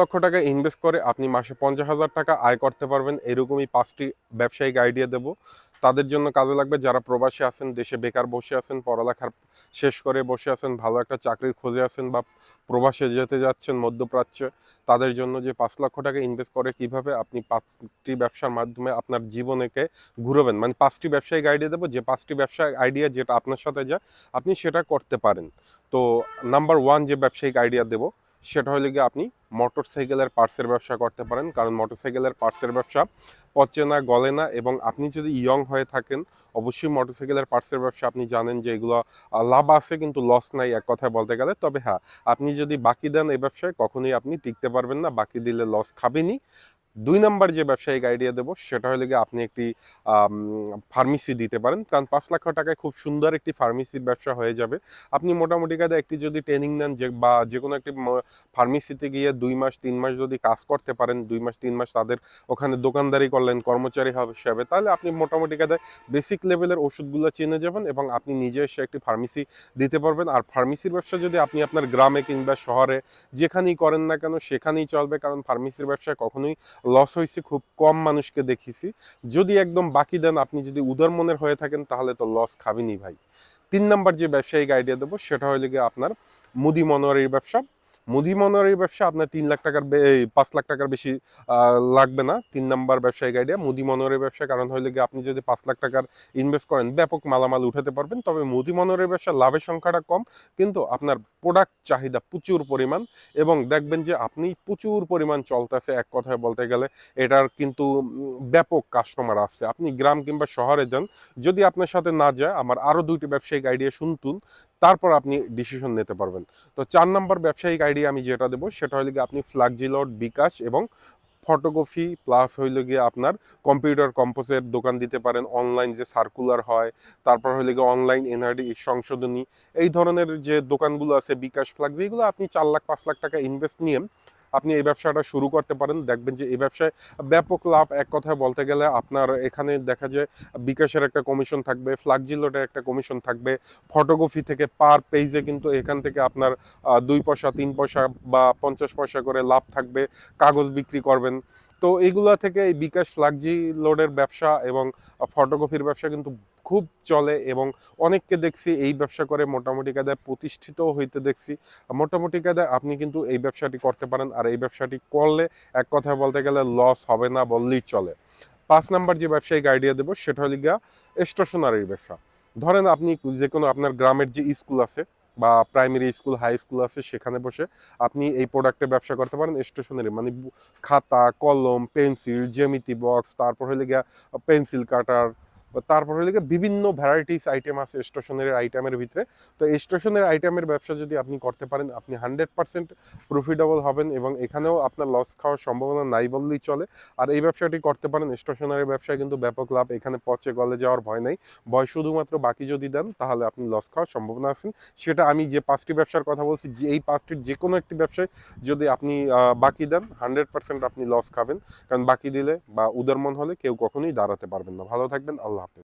লক্ষ টাকা ইনভেস্ট করে আপনি মাসে পঞ্চাশ হাজার টাকা আয় করতে পারবেন। এরকমই পাঁচটি ব্যবসায়িক আইডিয়া দেব। তাদের জন্য কাজে লাগবে যারা প্রবাসী আছেন, দেশে বেকার বসে আছেন পড়ালেখার শেষ করে বসে আছেন, ভালো একটা চাকরির খোঁজে আছেন বা প্রবাসে যেতে যাচ্ছেন মধ্যপ্রাচ্যে, তাদের জন্য যে পাঁচ লক্ষ টাকা ইনভেস্ট করে কীভাবে আপনি পাঁচটি ব্যবসার মাধ্যমে আপনার জীবনেকে ঘুরবেন। মানে পাঁচটি ব্যবসায়িক আইডিয়া দেবো। যে পাঁচটি ব্যবসায়িক আইডিয়া যেটা আপনার সাথে যায় আপনি সেটা করতে পারেন। তো নাম্বার ওয়ান যে ব্যবসায়িক আইডিয়া দেবো, সেটা হলে গিয়ে আপনি মোটর সাইকেলের পার্টসের ব্যবসা করতে পারেন, কারণ মোটর সাইকেলের পার্টসের ব্যবসা পচে না, গলে না এবং আপনি যদি ইয়ং হয়ে থাকেন, অবশ্যই মোটর সাইকেলের পার্টসের ব্যবসা আপনি জানেন যে এগুলো লাভ আছে কিন্তু লস নাই এক কথায় বলতে গেলে। তবে হ্যাঁ আপনি যদি বাকি দেন এই ব্যবসায়, কখনোই আপনি টিকতে পারবেন না, বাকি দিলে লস খাবেনই। দুই নাম্বার যে ব্যবসায়িক আইডিয়া দেবো, সেটা হলে গিয়ে আপনি একটি ফার্মেসি দিতে পারেন। কারণ পাঁচ লাখ টাকায় খুব সুন্দর একটি ফার্মেসির ব্যবসা হয়ে যাবে। আপনি মোটামুটি কাজে একটি যদি ট্রেনিং নেন, যে বা যে কোনো একটি ফার্মেসিতে গিয়ে দুই মাস, তিন মাস যদি কাজ করতে পারেন, দুই মাস, তিন মাস তাদের ওখানে দোকানদারি করলেন, কর্মচারী হবে হিসাবে, তাহলে আপনি মোটামুটি কাজে বেসিক লেভেলের ওষুধগুলো চিনে যাবেন এবং আপনি নিজে এসে একটি ফার্মেসি দিতে পারবেন। আর ফার্মেসির ব্যবসা যদি আপনি আপনার গ্রামে কিংবা শহরে যেখানেই করেন না কেন, সেখানেই চলবে। কারণ ফার্মেসির ব্যবসায় কখনোই লস হয়েছে, খুব কম মানুষকে দেখেছি। যদি একদম বাকি দেন, আপনি যদি উদার মনের হয়ে থাকেন, তাহলে তো লস খাবেনই ভাই। তিন নাম্বার যে ব্যবসায়িক আইডিয়া দেবো, সেটা হলে গিয়ে আপনার মুদি মনোয়ারির ব্যবসা। মুদি মনোয়ারির ব্যবসা আপনার তিন লাখ টাকার পাঁচ লাখ টাকার বেশি লাগবে না। তিন নাম্বার ব্যবসায়িক আইডিয়া মুদি মনোয়ারির ব্যবসা। কারণ হলে গিয়ে আপনি যদি পাঁচ লাখ টাকার ইনভেস্ট করেন, ব্যাপক মালামাল উঠাতে পারবেন। তবে মুদি মনোয়ারির ব্যবসা লাভের সংখ্যাটা কম। কিন্তু আপনার প্রোডাক্ট চাহিদা প্রচুর পরিমাণ এবং দেখবেন যে আপনি প্রচুর পরিমাণ চলতেছে এক কথায় বলতে গেলে এটার কিন্তু ব্যাপক কাস্টমার আছে আপনি গ্রাম কিংবা শহরে যান, যদি আপনার সাথে না যায়, আমার আরও দুইটি ব্যবসায়িক আইডিয়া শুনতুন, তারপর আপনি ডিসিশন নিতে পারবেন। তো চার নম্বর ব্যবসায়িক আইডিয়া আমি যেটা দেবো, সেটা হলে আপনি ফ্ল্যাগজিলট বিকাশ এবং ফটোকপি প্লাস হইল গিয়ে আপনার কম্পিউটার কম্পোজের দোকান দিতে পারেন অনলাইন যে সার্কুলার হয়, তারপর হইলে গিয়ে অনলাইন এনআরডি সংশোধনী, এই ধরনের যে দোকানগুলো আছে বিকাশ ফ্লাগ যেগুলো আপনি চার লাখ, পাঁচ লাখ টাকা ইনভেস্ট নিয়ে আপনি এই ব্যবসাটা শুরু করতে পারেন। দেখবেন যে এই ব্যবসায় ব্যাপক লাভ। এক কথায় বলতে গেলে আপনার এখানে দেখা যায় বিকাশের একটা কমিশন থাকবে ফ্ল্যাগজিলোটের একটা কমিশন থাকবে। ফটোগ্রাফি থেকে পার পেজে কিন্তু এখান থেকে আপনার দুই পয়সা, তিন পয়সা বা পঞ্চাশ পয়সা করে লাভ থাকবে। কাগজ বিক্রি করবেন। তো এইগুলা থেকে এই বিকাশ ফ্ল্যাগজি লোডের ব্যবসা এবং ফটোগ্রাফির ব্যবসা কিন্তু খুব চলে এবং অনেককে দেখছি এই ব্যবসা করে মোটামুটি কায়দায় প্রতিষ্ঠিত হইতে দেখছি। মোটামুটি কায়দায় আপনি কিন্তু এই ব্যবসাটি করতে পারেন আর এই ব্যবসাটি করলে এক কথায় বলতে গেলে লস হবে না বললেই চলে। পাঁচ নাম্বার যে ব্যবসায়িক আইডিয়া দেবো সেটা হলো গিয়া স্টেশনারির ব্যবসা। ধরেন আপনি যে কোনো আপনার গ্রামের যে স্কুল আছে বা প্রাইমারি স্কুল হাই স্কুল আছে সেখানে বসে আপনি এই প্রোডাক্টের ব্যবসা করতে পারেন স্টেশনারি মানে খাতা, কলম পেন্সিল জ্যামিতি বক্স তারপর হলে গিয়া পেন্সিল কাটার তারপর গিয়ে বিভিন্ন ভ্যারাইটিস আইটেম আছে স্টেশনারি আইটেমের ভিতরে। তো স্টেশনারি আইটেমের ব্যবসা যদি আপনি করতে পারেন, আপনি হান্ড্রেড পার্সেন্ট প্রফিটেবল হবেন এবং এখানেও আপনার লস খাওয়ার সম্ভাবনা নাই বললেই চলে। আর এই ব্যবসাটি করতে পারেন স্টেশনারি ব্যবসায় কিন্তু ব্যাপক লাভ, এখানে পচে গলে যাওয়ার ভয় নাই। ভয় শুধুমাত্র বাকি যদি দেন, তাহলে আপনি লস খাওয়ার সম্ভাবনা আছেন সেটা আমি যে পাঁচটি ব্যবসার কথা বলছি, যে এই পাঁচটির যে কোনো একটি ব্যবসায় যদি আপনি বাকি দেন হান্ড্রেড পার্সেন্ট আপনি লস খাবেন। কারণ বাকি দিলে বা উদারমন হলে কেউ কখনোই দাঁড়াতে পারবেন না। ভালো থাকবেন, আল্লাহ лапи.